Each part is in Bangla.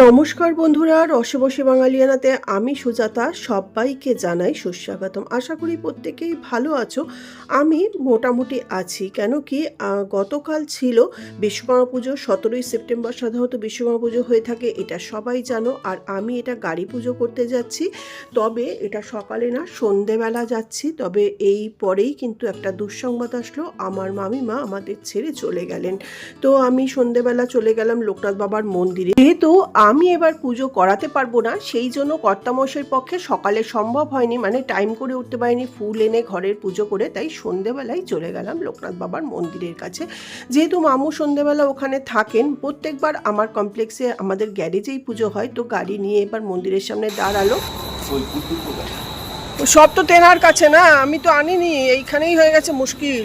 নমস্কার বন্ধুরা, রসবসী বাঙালিয়ানাতে আমি সুজাতা, সবাইকে জানাই সুস্বাগতম। আশা করি প্রত্যেকেই ভালো আছো। আমি মোটামুটি আছি, কেন কি গতকাল ছিল বিশ্বকর্মা পুজো, সতেরোই সেপ্টেম্বর সাধারণত বিশ্বকর্মা পুজো হয়ে থাকে, এটা সবাই জানো, আর আমি এটা গাড়ি পুজো করতে যাচ্ছি। তবে এটা সকালে না, সন্ধেবেলা যাচ্ছি, তবে এই পরেই কিন্তু একটা দুঃসংবাদ আসলো, আমার মামিমা আমাদের ছেড়ে চলে গেলেন। তো আমি সন্ধেবেলা চলে গেলাম লোকনাথ বাবার মন্দিরে। যেহেতু আমি এবার পুজো করাতে পারব না, সেই জন্য কর্তামশাইয়ের পক্ষে সকালে সম্ভব হয়নি। মানে টাইম করে উঠতে পারিনি, ফুল এনে ঘরের পুজো করে, তাই সন্ধেবেলায় চলে গেলাম লোকনাথ বাবার মন্দিরের কাছে। যেহেতু মামু সন্ধেবেলা ওখানে থাকেন, প্রত্যেকবার আমার কমপ্লেক্সে আমাদের গ্যারেজেই পুজো হয়, তো গাড়ি নিয়ে এবার মন্দিরের সামনে দাঁড়াল। সব তো তেনার কাছে না, আমি তো আনিনি, এইখানেই হয়ে গেছে মুশকিল।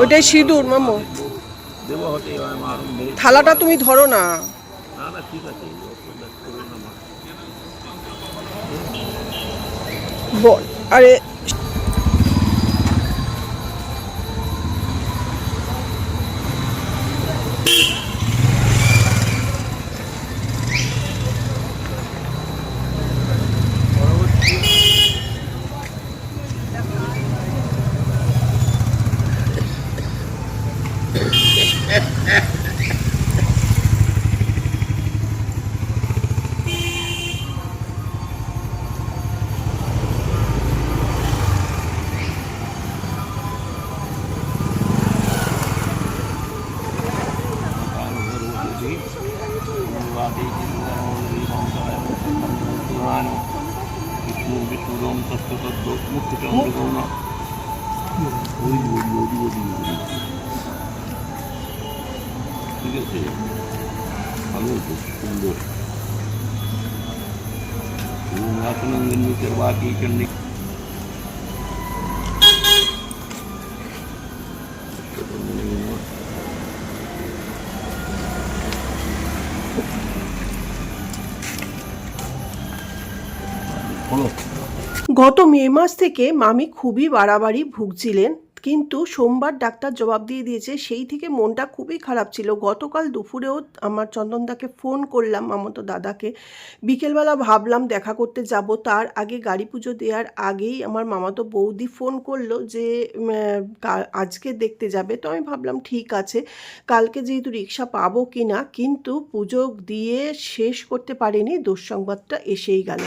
ওইটাই সিঁদুর মামু। থালাটা তুমি ধরো না। বল। আরে ঠিক আছে ভালো তো সুন্দর ওম আসনঙ্গন নিচরবাকি চন্ডী হলো গত মে মাস থেকে মামি খুবই বাড়াবাড়ি ভুগছিলেন, কিন্তু সোমবার ডাক্তার জবাব দিয়ে দিয়েছে, সেই থেকে মনটা খুবই খারাপ ছিল। গতকাল দুপুরেও আমার চন্দনদাকে ফোন করলাম মামতো দাদাকে। বিকেলবেলা ভাবলাম দেখা করতে যাব। তার আগে গাড়ি পুজো দেওয়ার আগেই আমার মামাতো বৌদি ফোন করল যে আজকে দেখতে যাবে। তো আমি ভাবলাম ঠিক আছে, কালকে যেহেতু রিক্সা পাবো কি না কিন্তু পুজো দিয়ে শেষ করতে পারিনি, দুঃসংবাদটা এসেই গেল।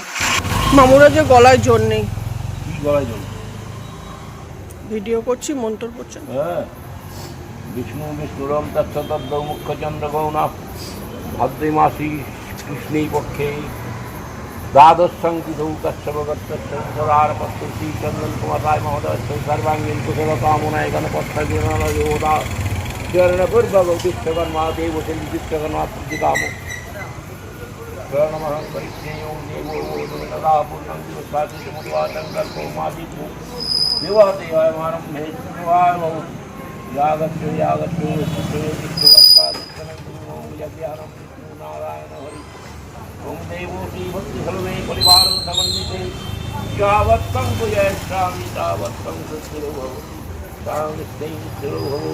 মামুরা যে গলায় জোর নেই। কি গলায় জল ভিডিও করছি মন্তর করছেন হ্যাঁ। বিষ্ণু বিষ্ণুরম তত্ত্ব মুখ্য চন্দ্রগৌণা ভাদ্রী মাসি কৃষ্ণী পক্ষে দ্বাদশং তিথৌ কশ্যপগত্তরারপত্তী চন্দন কুমার রায় মহোদয় সর্বাঙ্গীন কুশল কামনায় চরণপূর্বক বিশ্বকর্মা দেব বিশ্বকর্মা প্রতিকাম नम परिज्ञयो देवोदा पूर्णं दिवसादिमुद्वादङ्गोमादिभू दिवादेवायमानं भेदिवायौ यागच्छो यागच्छो यज्ञानं नारायण हरि ॐ देवो श्रीभक्ति सर्वे परिवारं समन्विते यावत्तं पूजयिष्यामि तावत्तं सुस्थिरो भवतु तावत्तैः स्थिरो भवो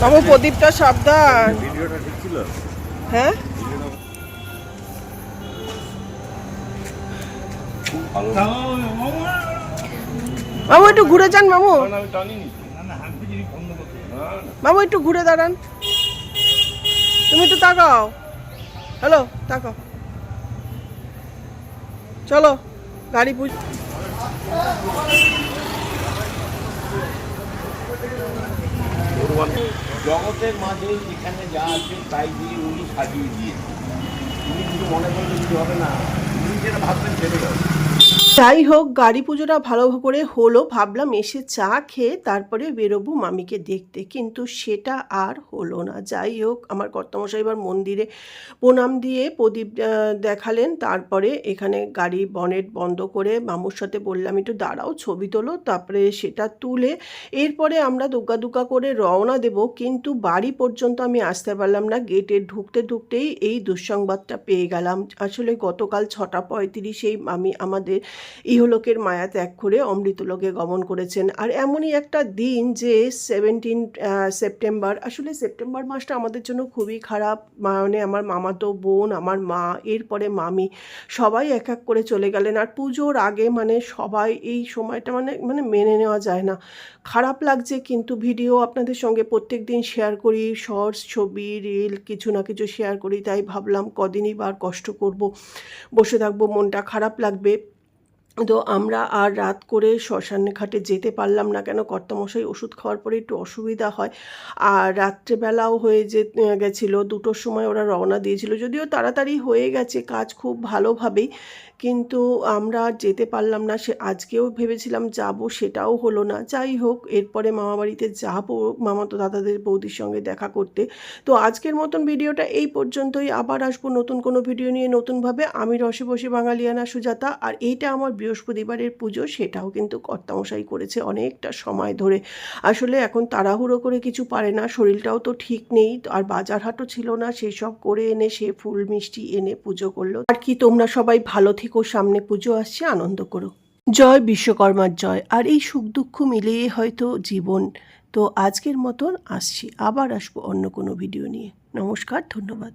মামু প্রদীপটা সাবধান। হ্যাঁ? মামু একটু ঘুরে যান মামু মামু একটু ঘুরে দাঁড়ান। তুমি একটু তাকাও। হ্যালো তাকাও। চলো, গাড়ি পুজ। জগতের মাঝে যেখানে যা আছে, তাই দিয়ে উনি সাজিয়ে দিয়েছে। উনি কিছু মনে করলে কিছু হবে না। উনি যেটা ভাববেন সেটাই হবে। যাই হোক, গাড়ি পুজোটা ভালো করে হলো। ভাবলাম এসে চা খেয়ে তারপরে বেরোবো মামিকে দেখতে। কিন্তু সেটা আর হলো না। যাই হোক, আমার কর্তামশাই এবার মন্দিরে প্রণাম দিয়ে প্রদীপ দেখালেন। তারপরে এখানে গাড়ি বনেট বন্ধ করে মামুর সাথে বললাম, একটু দাঁড়াও, ছবি তোলো। তারপরে সেটা তুলে এরপরে আমরা দুগ্গা দুগ্গা করে রওনা দেব। কিন্তু বাড়ি পর্যন্ত আমি আসতে পারলাম না। গেটে ঢুকতে ঢুকতেই এই দুঃসংবাদটা পেয়ে গেলাম। আসলে গতকাল ছটা পঁয়ত্রিশেই আমি আমাদের ইহলোকের মায়া ত্যাগ করে অমৃতলোকে গমন করেছেন। আর এমনই একটা দিন যে সেভেন্টিন সেপ্টেম্বর আসলে সেপ্টেম্বর মাসটা আমাদের জন্য খুবই খারাপ। মানে আমার মামাতো বোন, আমার মা, এরপরে মামি সবাই এক এক করে চলে গেলেন। আর পুজোর আগে মানে সবাই এই সময়টা মানে মানে মেনে নেওয়া যায় না। খারাপ লাগছে কিন্তু ভিডিও আপনাদের সঙ্গে প্রত্যেক দিন শেয়ার করি শর্টস ছবি রিল কিছু না কিছু শেয়ার করি, তাই ভাবলাম কদিনই বার কষ্ট করব। বসে থাকব, মনটা খারাপ লাগবে। তো আমরা আর রাত করে শ্মশান ঘাটে যেতে পারলাম না কেন? কর্তামশাই ওষুধ খাওয়ার পরে একটু অসুবিধা হয়। আর রাত্রেবেলাও হয়ে যে, গেছিল, দুটোর সময় ওরা রওনা দিয়েছিল। যদিও তাড়াতাড়ি হয়ে গেছে, কাজ খুব ভালোভাবেই। কিন্তু আমরা যেতে পারলাম না। সে, আজকেও ভেবেছিলাম যাব, সেটাও হলো না। যাই হোক, এরপরে মামাবাড়িতে যাব মামাতো দাদাদের বৌদির সঙ্গে দেখা করতে। তো আজকের মতন ভিডিওটা এই পর্যন্তই। আবার আসব নতুন কোনো ভিডিও নিয়ে নতুনভাবে। আমি রসে বসে বাঙালিয়ানা সুজাতা। আর এইটা আমার বৃহস্পতিবারের পুজো সেটাও কিন্তু কর্তামশাই করেছে অনেকটা সময় ধরে। আসলে এখন তাড়াহুড়ো করে কিছু পারে না, শরীরটাও তো ঠিক নেই, আর বাজার হাটও ছিল না সেই সব করে এনে সে ফুল মিষ্টি এনে পুজো করল। আর কি তোমরা সবাই ভালো থেকো, সামনে পুজো আসছে, আনন্দ করো। জয় বিশ্বকর্মার জয়। আর এই সুখ দুঃখ মিলিয়ে হয়তো জীবন। তো আজকের মতন আসছি, আবার আসব অন্য কোনো ভিডিও নিয়ে। নমস্কার, ধন্যবাদ।